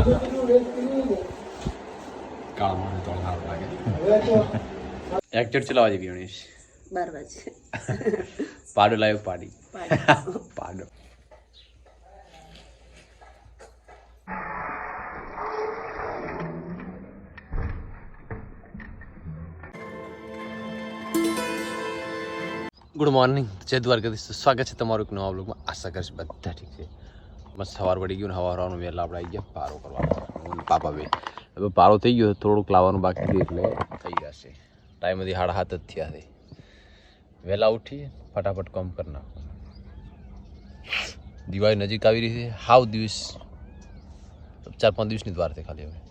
કાળા માણસ તો સારું લાગે. એક્ચર ચલાવવા જેવી ગણીશ બાર વાગે. પાડો લાવ્યો પાડી. પાડી. પાડો. ગુડ મોર્નિંગ જય દ્વારકાધીશ. સ્વાગત છે તમારું એક નવા બ્લોગમાં આશા કરીશ બધા ઠીક છે. મસ્ત સવાર પડી ગયું ને હવા હવાનું વહેલા આપણે આવી ગયા પારો કરવા. પાપા બે હવે પારો થઈ ગયો થોડુંક લાવવાનું બાકી છે એટલે થઈ જશે. ટાઈમ હતી સાડા હાથ જ થયા છે. વહેલા ઉઠી ફટાફટ કામ કરી નાખો દિવાળી નજીક આવી રહી છે. હાવ દિવસ, ચાર પાંચ દિવસની જ વાર ખાલી હવે.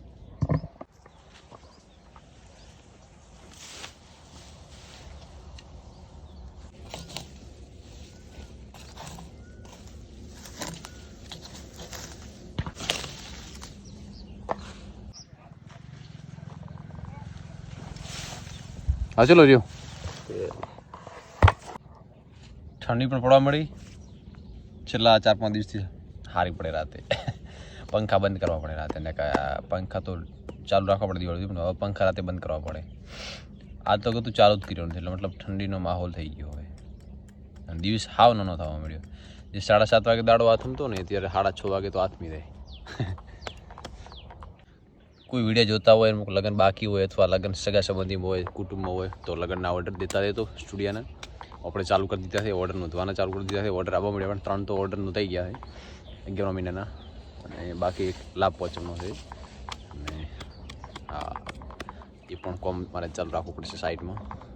હા, ચલો રહ્યો ઠંડી પણ પડવા મળી. છેલ્લા ચાર પાંચ દિવસથી હારી પડે રાતે. પંખા બંધ કરવા પડે રાતે. ને પંખા તો ચાલુ રાખવા પડે દિવાળી પણ હવે પંખા રાતે બંધ કરવા પડે. આજ તો કતું ચાલુ જ કર્યું નથી, એટલે મતલબ ઠંડીનો માહોલ થઈ ગયો હવે. અને દિવસ હાવ નાનો થવા મળ્યો જે સાડા સાત વાગે દાડો આથમતો ને, ત્યારે સાડા છ વાગે તો આથમી જાય. કોઈ વીડિયો જોતા હોય, અમુક લગ્ન બાકી હોય અથવા લગ્ન સગા સંબંધી હોય, કુટુંબમાં હોય, તો લગ્નના ઓર્ડર દેતા રહેતો સ્ટુડિયાને. આપણે ચાલુ કરી દીધા છે ઓર્ડર નોંધવાના ચાલુ કરી દીધા છે ઓર્ડર આવવા મળ્યા, પણ ત્રણ તો ઓર્ડર નોંધાઈ ગયા છે, અગિયારમા મહિનાના. અને બાકી એક લાભ પહોંચવાનો છે. અને હા એ પણ કોમ મારે ચાલુ રાખવું પડશે સાઈડમાં.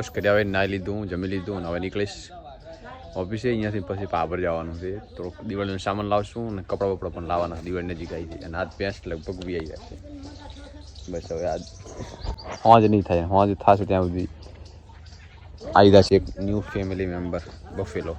બસ કર્યા હવે નાહી લીધું જમી લીધું અને હવે નીકળીશ. ઓફિસે અહીંયાથી પછી પાબર જવાનું છે. તો દિવાળીનો સામાન લાવશું અને કપડાં બપડા પણ લાવવાના, દિવાળી નજીક આવી છે અને આજ પેસ્ટ લગભગ બી આવી જશે બસ હવે આજ હોજ નહીં થાય, હોજ થશે ત્યાં સુધી. આવી જશે એક ન્યૂ ફેમિલી મેમ્બર બફેલો.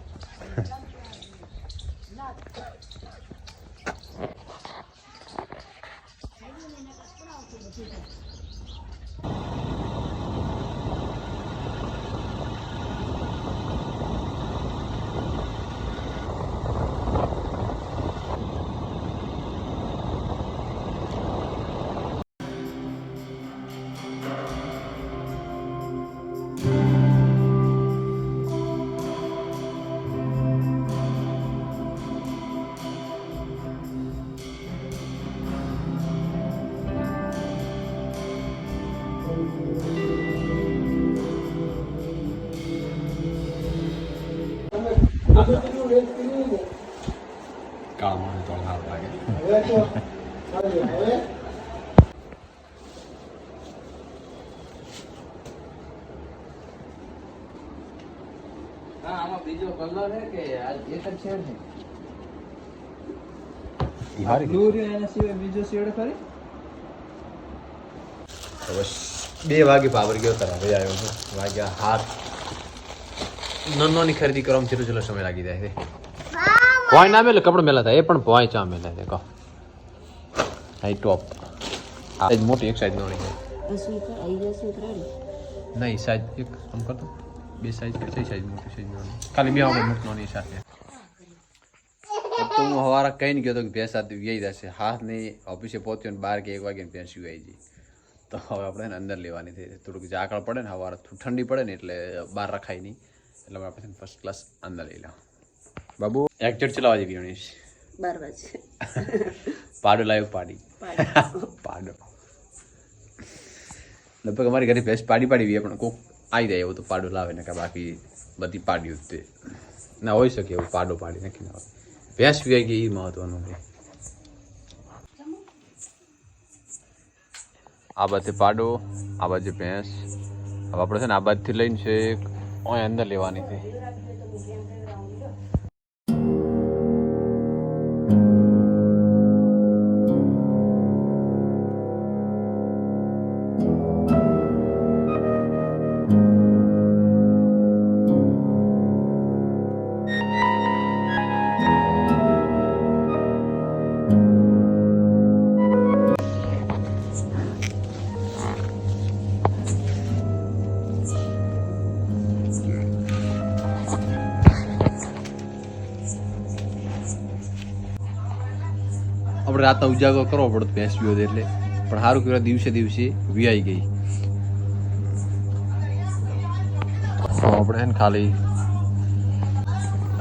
કાળા માણસ તો સારું લાગે હા આમાં બીજો કલર છે કે આ એક જ શેડ છે ઈ હારી બ્લુ રહ્યો એના સિવાય બીજો શેડ ખરી તો બસ બે વાગે પાવર ગયો તારા ભાઈ આવ્યો છું વાગ્યા હાથ. નોની ખરીદી કરવામાં ચેટલો છેલ્લો સમય લાગી જાય છે. ભોય ના મેલે, કપડ મેલા થાય. એ પણ ભોય ચા મેલા છે, કહો. High top. આ મોટી, એક સાઈઝ નોની નહીં, સાઈઝ એક, આમ કરતો. બે સાઈઝ કે છે સાઈઝ મોટી, સાઈઝ નોની. ખાલી બે આપણે મોટી, નોની સાથે. તો હું હવારા કહીને ગયો તો કે ભેંસ સાથે વ્યાઈ જશે. હાથ નહીં, ઓફિસે પહોંચ્યો ને બાર કે એક વાગે ભેંસ આવી જઈ તો હવે આપણે એને અંદર લેવાની છે. થોડુંક ઝાકળ પડે ને હવા ઠંડી પડે ને એટલે બહાર રખાય નહીં. એટલે આપણે ફર્સ્ટ ક્લાસ અંદર લઈ લો બાબુ એક્ચર ચલાવવા જેવી ગણેશ બાર વાગે. પાડો લાવ્યો પાડી. પાડી. લગભગ અમારી ઘરે ભેંસ પાડી પાડી પણ કોક આવી જાય એવું તો પાડો લાવે ને કે બાકી બધી પાડ્યું તે ના હોઈ શકે એવું પાડો પાડી નાખી ના ભેંસ વી ગઈ એ મહત્વનું છે. આ બાજુ પાડો, આ બાજુ ભેંસ. હવે આપણે છે ને આ બાજુથી લઈને છે અહીંયા અંદર લેવાની છે. આપણે રાતના ઉજાગરો કરવો પડતો ભેંસ પીવો તો એટલે પણ સારું કહેવાય દિવસે દિવસે વિયાઈ ગઈ તો આપણે છે ને ખાલી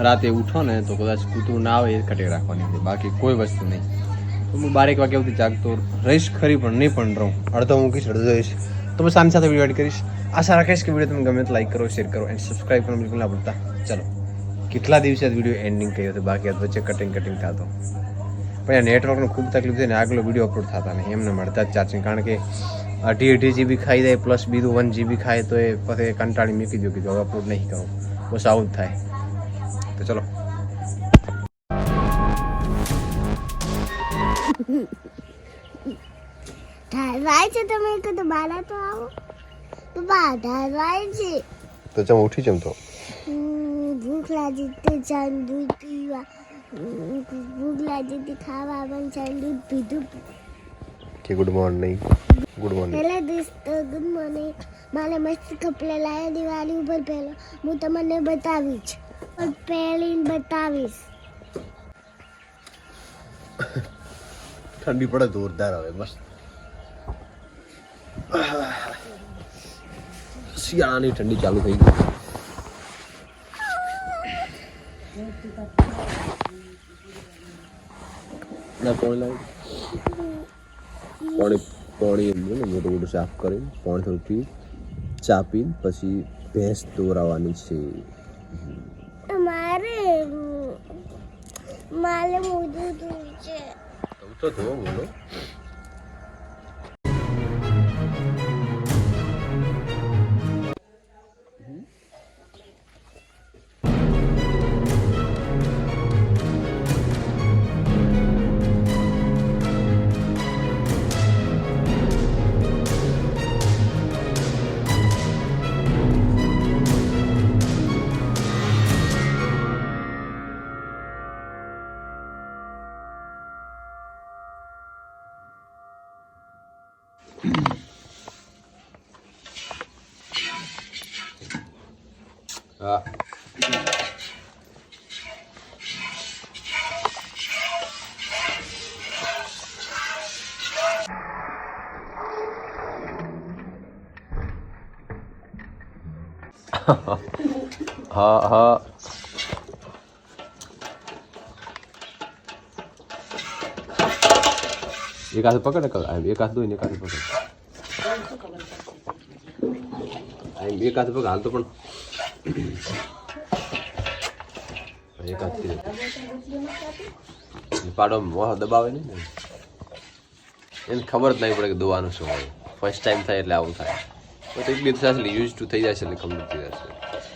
રાતે ઉઠો ને તો કદાચ કૂતરું ના આવે એ કટે રાખવાની છે બાકી કોઈ વસ્તુ નહીં તો હું બારેક વાગ્યા સુધી જાગતો રહીશ ખરી પણ નહીં પણ રહું અડધો મૂકીશ અડધો રહીશ તો બસ આની સાથે વીડિયો એડ કરીશ આશા રાખીશ કે વીડિયો તમે ગમે તો લાઈક કરો શેર કરો એન્ડ સબસ્ક્રાઈબ કરવાનું બિલકુલ ના ભૂલતા ચલો કેટલા દિવસે આ વીડિયો એન્ડિંગ કર્યો હતો બાકી આ વચ્ચે કટિંગ કટિંગ થતો પણ આ નેટવર્કનો ખૂબ તકલીફ છે ને આગલો વીડિયો અપલોડ થતા નહીં. એમને મળતા જ ચાર્જિંગ કારણ કે અઢી અઢી જીબી ખાઈ જાય પ્લસ બીજું વન જીબી ખાય તો એ પછી કંટાળી મૂકી દો કીધું હવે અપલોડ નહીં કરું. બસ આવું જ થાય. તો ચલો. ઢાલવાય છે તમે કીધું બારા તો આવો. તો બા ઢાલવાય છે. તો ચમ ઉઠી જમ તો. હમ, ભૂખ લાગી તો ચાલ દૂધ પીવા. હમ, ભૂખ લાગી હતી ખાવા પણ ચાલ દૂધ પીધું કે ગુડ મોર્નિંગ ગુડ મોર્નિંગ પહેલા દિવસ તો ગુડ મોર્નિંગ મારે મસ્ત કપડાં લાવ્યા દિવાળી ઉપર પહેલો હું તમને બતાવીશ પણ પહેરીને બતાવીશ ઠંડી પડે જોરદાર હવે મસ્ત શિયાળાની ઠંડી ચાલુ થઈ ગઈ ના પાણી લાવી. પાણી પાણી એમ ને મોટું મોટું સાફ કરીને પાણી થોડું પી ચા પીને પછી ભેંસ દોરાવાની છે. મારે મારે મોઢું ધોવું છે. તો ધો બોલો. હા હા. એક હાથ પકડ ને એક હાથ દોઈને એક હાથ પકડ. એક હાથ પકડ, હાલ તો પણ. એક હાથ પાડો મોહ દબાવે નહીં ને. એને ખબર જ નહીં પડે કે દોવાનું શું હોય. ફર્સ્ટ ટાઈમ થાય એટલે આવું થાય. તો એક બે દિવસ યુઝ ટુ થઈ જશે એટલે ખબર થઈ જશે